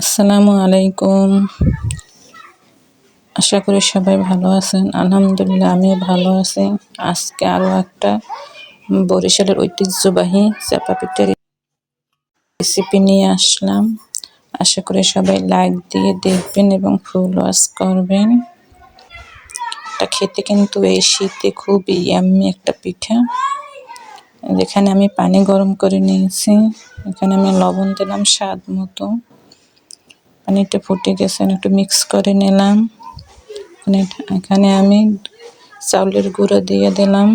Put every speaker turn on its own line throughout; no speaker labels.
আসসালামু আলাইকুম। আশা করি সবাই ভালো আছেন। আলহামদুলিল্লাহ, আমিও ভালো আছি। আজকে আরও একটা বরিশালের ঐতিহ্যবাহী চাপা পিঠার রেসিপি নিয়ে আসলাম। আশা করি সবাই লাইক দিয়ে দেখবেন এবং ফুল ওয়াশ করবেন। এটা খেতে কিন্তু এই শীতে খুবই ইয়াম্মি একটা পিঠা। যেখানে আমি পানি গরম করে নিয়েছি। এখানে আমি লবণ দিলাম স্বাদ মতো। পানিটা ফুটে গেছে, একটু মিক্স করে নিলাম। এখানে এখানে আমি চাউলের গুঁড়ো দিয়ে দিলাম।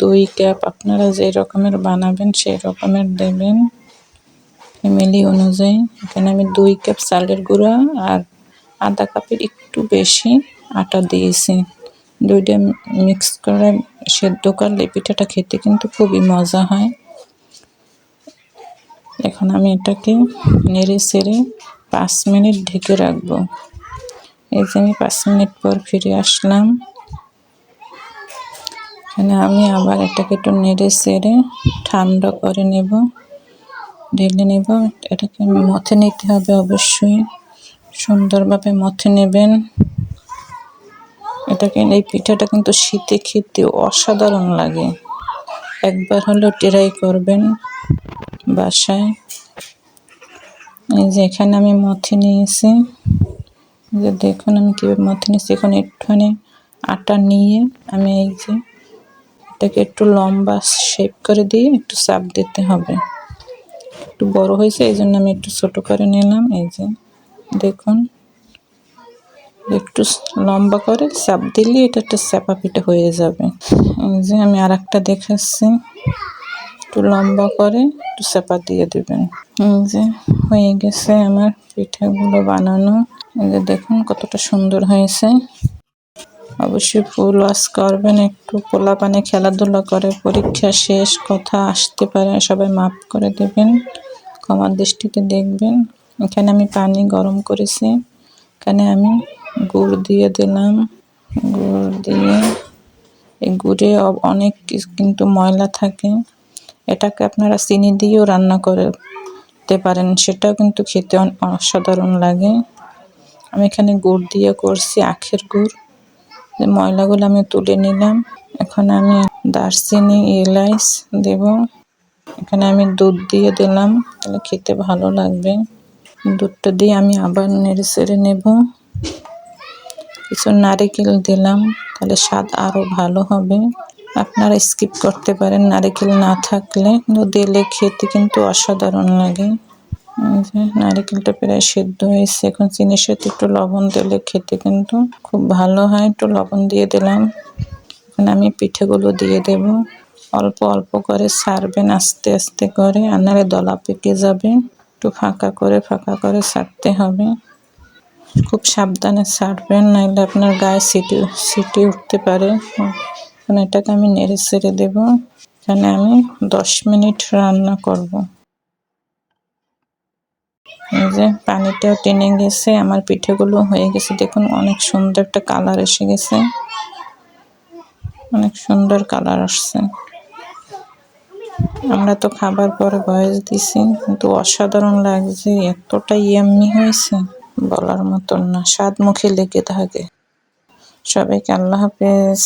দুই কাপ আপনারা যে রকমের বানাবেন সেই রকমের দেবেন। ফ্যামিলি অনুযায়ী। এখানে আমি দুই কাপ চালের গুঁড়ো আর আধা কাপের একটু বেশি আটা দিয়েছি। দুইটা মিক্স করে সেদ্ধ করলে পিঠাটা খেতে কিন্তু খুবই মজা হয়। এখন আমি এটাকে নেড়ে সেড়ে পাঁচ মিনিট ঢেকে রাখব। এই যে আমি পাঁচ মিনিট পর ফিরে আসলাম। এখানে আমি আবার এটাকে একটু নেড়ে সেড়ে ঠান্ডা করে নেব, ঢেলে নেব। এটাকে মথে নিতে হবে অবশ্যই। সুন্দরভাবে মথে নেবেন। এটাকে, এই পিঠাটা কিন্তু শীতে খেতে অসাধারণ লাগে। একবার হলেও ট্রাই করবেন। বাসায়। এই যে এখানে আমি মথে নিয়েছি। যে দেখুন আমি কীভাবে মথে নিয়েছি। এখন একটুখানি আটা নিয়ে আমি এই যে এটাকে একটু লম্বা শেপ করে দিয়ে একটু চাপ দিতে হবে। একটু বড় হয়েছে, এই জন্য আমি একটু ছোট করে নিলাম। এই যে দেখুন, একটু লম্বা করে চাপ দিলে এটা একটা চাপা পিঠে হয়ে যাবে। এই যে আমি আর একটা দেখাচ্ছি। একটু লম্বা করে একটু চাপা দিয়ে দেবেন। যে হয়ে গেছে আমার পিঠাগুলো বানানো। যে দেখুন কতটা সুন্দর হয়েছে। অবশ্যই ফুল ওয়াশ করবেন, একটু পোলা পানে খেলাধুলা করে, পরীক্ষা শেষ, কথা আসতে পারে, সবাই মাফ করে দেবেন। কমার দৃষ্টিতে দেখবেন। এখানে আমি পানি গরম করেছি। এখানে আমি গুড় দিয়ে দিলাম। গুড় দিয়ে এই গুড়ে অনেক কিন্তু ময়লা থাকে। এটাকে আপনারা চিনি দিয়েও রান্না করতে পারেন, সেটাও কিন্তু খেতে অসাধারণ লাগে। আমি এখানে গুড় দিয়ে করছি, আখের গুড়। ময়লাগুলো আমি তুলে নিলাম। এখন আমি দারচিনি, এলাইচ দেব। এখানে আমি দুধ দিয়ে দিলাম, তাহলে খেতে ভালো লাগবে। দুধটা দিয়ে আমি আবার নেড়ে চেড়ে নেব। কিছু নারিকেল দিলাম, তাহলে স্বাদ আরও ভালো হবে। আপনারা স্কিপ করতে পারেন, নারিকেল না থাকলে কিন্তু দিলে খেতে কিন্তু অসাধারণ লাগে। নারিকেলটা প্রায় সেদ্ধ হয়েছে, এখন চিনির সাথে একটু লবণ দিলে খেতে কিন্তু খুব ভালো হয়। একটু লবণ দিয়ে দিলাম। এখন আমি পিঠেগুলো দিয়ে দেব। অল্প অল্প করে সারবেন, আস্তে আস্তে করে আনারে দলা পেকে যাবে। একটু ফাঁকা করে ফাঁকা করে সারতে হবে। খুব সাবধানে সারবেন, নাহলে আপনার গায়ে সিটি সিটি উঠতে পারে। এখন এটাকে আমি নেড়ে ছেড়ে দেবো। এখানে আমি দশ মিনিট রান্না করব। এই যে পানিটাও টেনে গেছে, আমার পিঠেগুলো হয়ে গেছে। দেখুন, অনেক সুন্দর একটা কালার এসে গেছে। অনেক সুন্দর কালার আসছে। আমরা তো খাবার পরে বয়স দিছি, কিন্তু অসাধারণ লাগছে, এতটা ইয়াম্মি হয়েছে, বলার মতন না। স্বাদ মুখে লেগে থাকে। সবাইকে আল্লাহ হাফেজ।